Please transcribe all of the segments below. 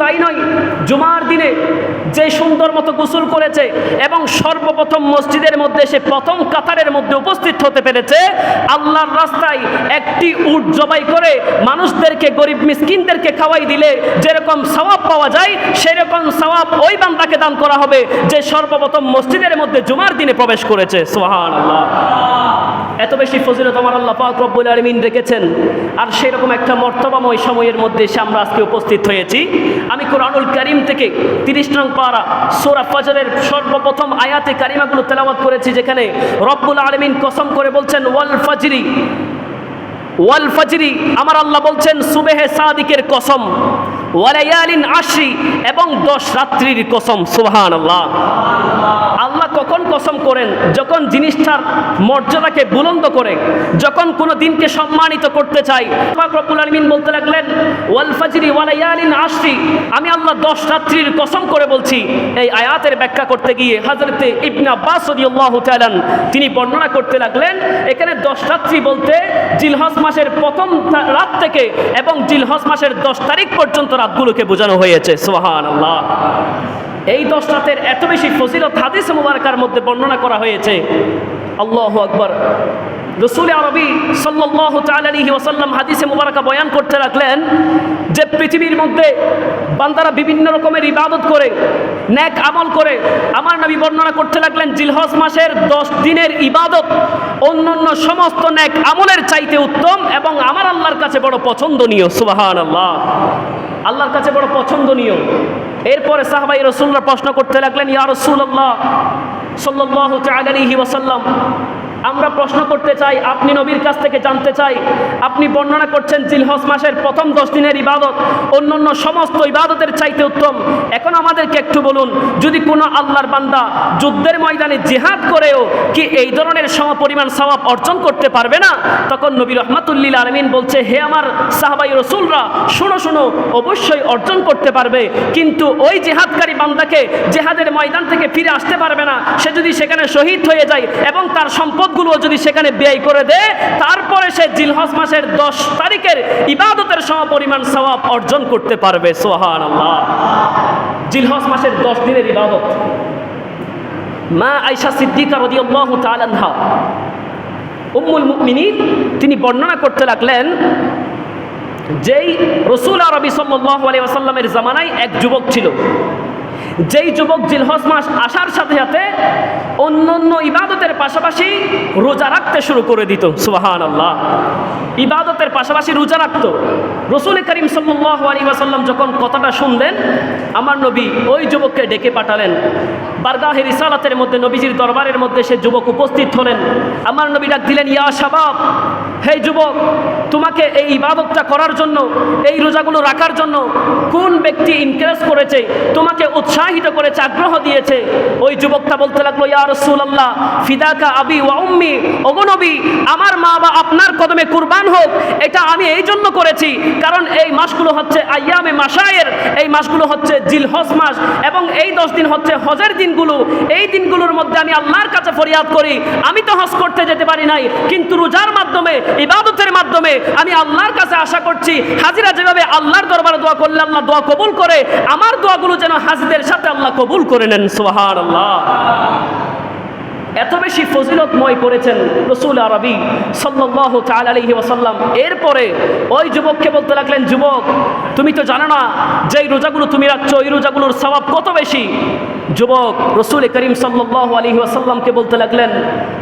তাই নয়। জুমার দিনে যে সুন্দর মতো গোসল করেছে এবং সর্বপ্রথম মসজিদের মধ্যে সে প্রথম কাতারের মধ্যে উপস্থিত হতে পেরেছে, আল্লাহর রাস্তায় একটি উট জবাই করে মানুষদেরকে, গরিব মিসকিনদেরকে খাওয়াই দিলে যেরকম সওয়াব পাওয়া যায়, সেরকম সওয়াব ওই বান্দাকে দান করা হবে যে সর্বপ্রথম মসজিদের মধ্যে জুমার দিনে প্রবেশ করেছে। সোহান এত বেশি ফজিলত আমার আল্লাহ পাক রব্বুল আলমিন রেখেছেন। আর সেরকম একটা মর্তবাময় সময়ের মধ্যে এসে আমরা আজকে উপস্থিত হয়েছি। আমি কোরআনুল করিম থেকে তিরিশ নং পারা সোরা ফজরের সর্বপ্রথম আয়াতে কারিমাগুলো তেলাওয়াত করেছি, যেখানে রব্বুল আলমিন কসম করে বলছেন, ওয়াল ফজরি ওয়াল ফজরি। আমার আল্লাহ বলছেন, সুবেহে সাদিকের কসম, ওয়ালাইয়ালিন আশি এবং দশ রাত্রির কসম। সুবহান আল্লাহ কখন কসম করেন? যখন জিনিসটার মর্যাদাকে বুলন্দ করে, যখন কোনো দিনকে সম্মানিত করতে চাই আলমিন বলতে লাগলেন, ওয়াল ফজরি ওয়ালায়ালিন আশি আমি আল্লাহ দশ রাত্রির কসম করে বলছি, এই আয়াতের ব্যাখ্যা করতে গিয়ে হজরতে ইবনা আব্বাস রাদিয়াল্লাহু তাআলা তিনি বর্ণনা করতে লাগলেন, এখানে দশ রাত্রি বলতে জিলহজ মাসের প্রথম রাত থেকে এবং জিলহজ মাসের দশ তারিখ পর্যন্ত রাতগুলোকে বোঝানো হয়েছে। সোহান আল্লাহ এই দশ রাতের এত বেশি ফজিলত হাদিস মুবারকার মধ্যে বর্ণনা করা হয়েছে। আল্লাহ আকবর। রসুল আরবি সাল্লাহ তালি ওসাল্লাম হাদিসে মুবারকা বয়ান করতে রাখলেন পৃথিবীর মধ্যে বান্দারা বিভিন্ন রকমের ইবাদত করে ন্যাক আমল করে। আমার নবী বর্ণনা করতে লাগলেন, জিলহজ মাসের দশ দিনের ইবাদত অন্য অন্য সমস্ত ন্যাক আমলের চাইতে উত্তম এবং আমার আল্লাহর কাছে বড় পছন্দনীয় সুবাহান আল্লাহ আল্লাহর কাছে বড় পছন্দনীয়। এরপরে সাহাবাই রসুল্লাহ প্রশ্ন করতে লাগলেন, ইয়া রসুল্লাহ সাল্লাহ আলাইহি ওয়াসাল্লাম আমরা প্রশ্ন করতে চাই, আপনি নবীর কাছ থেকে জানতে চাই, আপনি বর্ণনা করছেন জিলহজ মাসের প্রথম দশ দিনের ইবাদত অন্য অন্য সমস্ত ইবাদতের চাইতে উত্তম। এখন আমাদেরকে একটু বলুন, যদি কোনো আল্লাহর বান্দা যুদ্ধের ময়দানে জিহাদ করেও কি এই ধরনের সমপরিমাণ সওয়াব অর্জন করতে পারবে না? তখন নবী রহমাতুল্লিল আলমিন বলছে, হে আমার সাহাবাই রসুলরা, শুনো শুনো, অবশ্যই অর্জন করতে পারবে। কিন্তু ওই জেহাদকারী বান্দাকে জেহাদের ময়দান থেকে ফিরে আসতে পারবে না। সে যদি সেখানে শহীদ হয়ে যায় এবং তার সম্পদগুলো যদি সেখানে ব্যয় করে দেয়, তারপরে সে জিলহজ মাসের দশ তারিখের ইবাদতের সমপরিমাণ সওয়াব অর্জন করতে পারবে সোহান আল্লাহ জিলহজ মাসের দশ দিনের ইবাদত। মা আয়সা সিদ্দিকা রদিয়াল্লাহু তাআলা উম্মুল মুমিনিন, তিনি বর্ণনা করতে লাগলেন যেই রসুল আরবি সাল্লাল্লাহু আলাইহি ওয়াসাল্লামের জামানায় এক যুবক ছিল। যেই যুবক জিলহজ মাস আসার সাথে সাথে অন্য অন্য ইবাদতের পাশাপাশি রোজা রাখতে শুরু করে দিত সুবাহান আল্লাহ ইবাদতের পাশাপাশি রোজা রাখত। রসুল করিম সাল্লাহ আলী ওয়াসাল্লাম যখন কথাটা শুনলেন, আমার নবী ওই যুবককে ডেকে পাঠালেন। বারগাহের ইসালাতের মধ্যে, নবীজির দরবারের মধ্যে সে যুবক উপস্থিত হলেন। আমার নবী ডাক দিলেন, ইয়া শাবাব হে যুবক, তোমাকে এই ইবাদতটা করার জন্য, এই রোজাগুলো রাখার জন্য কোন ব্যক্তি ইনকারেজ করেছে, তোমাকে উৎসাহিত করেছে, আগ্রহ দিয়েছে? ওই যুবকটা বলতে লাগল, ইয়া রাসূলুল্লাহ, ফিদাকা আবি ওয়া উম্মি আমার মা বা আপনার কদমে কুরবান হোক, এটা আমি এই জন্য করেছি, কারণ এই মাসগুলো হচ্ছে আইয়ামে মাসায়ের এই মাসগুলো হচ্ছে জিলহজ মাস, এবং এই দশ দিন হচ্ছে হজের দিনগুলো, এই দিনগুলোর মধ্যে আমি আল্লাহর কাছে ফরিয়াদ করি, আমি তো হজ করতে যেতে পারি নাই, কিন্তু রোজার মাধ্যমে ইবাদতের মাধ্যমে আমি আল্লাহর কাছে আশা করছি, হাজিরা যেভাবে আল্লাহর দরবারে দোয়া করলে আল্লাহ দোয়া কবুল করে, আমার দোয়াগুলো যেন হাজিদের সাথে আল্লাহ কবুল করে নেন সোহার আল্লাহ এত বেশি ফজিলতময় করেছেন রসুল আরবি সাল্লাহ তাল আলহি ওসাল্লাম এরপরে ওই যুবককে বলতে লাগলেন, যুবক, তুমি তো জানো না যে এই রোজাগুলো তুমি রাখছো, ওই রোজাগুলোর স্বভাব কত বেশি? যুবক রসুল করিম সাল্লাহ আলহি ওয়াসাল্লামকে বলতে লাগলেন,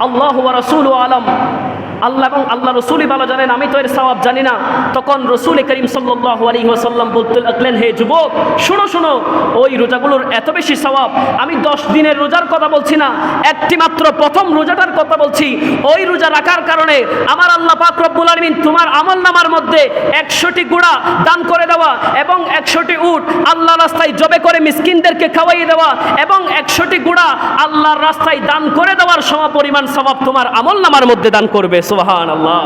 আল্লাহ রসুল আলম। আল্লাহ এবং আল্লাহ রসুলই ভালো জানেন, আমি তো এর সওয়াব জানি না। তখন রসুল করিম সাল্লাহ আলী ওসাল্লাম বলতে লাগলেন, হে যুবক, শুনো শুনো, ওই রোজাগুলোর এত বেশি সওয়াব, আমি দশ দিনের রোজার কথা বলছি না, একটি মাত্র প্রথম রোজাটার কথা বলছি। ওই রোজা রাখার কারণে আমার আল্লাহ পাক রব্বুল আলমিন তোমার আমল নামার মধ্যে একশোটি গুড়া দান করে দেওয়া এবং একশোটি উট আল্লাহ রাস্তায় জবে করে মিসকিনদেরকে খাওয়াইয়ে দেওয়া এবং একশোটি গুড়া আল্লাহর রাস্তায় দান করে দেওয়ার সমপরিমাণ স্বভাব তোমার আমল নামার মধ্যে দান করবে। সুবাহান আল্লাহ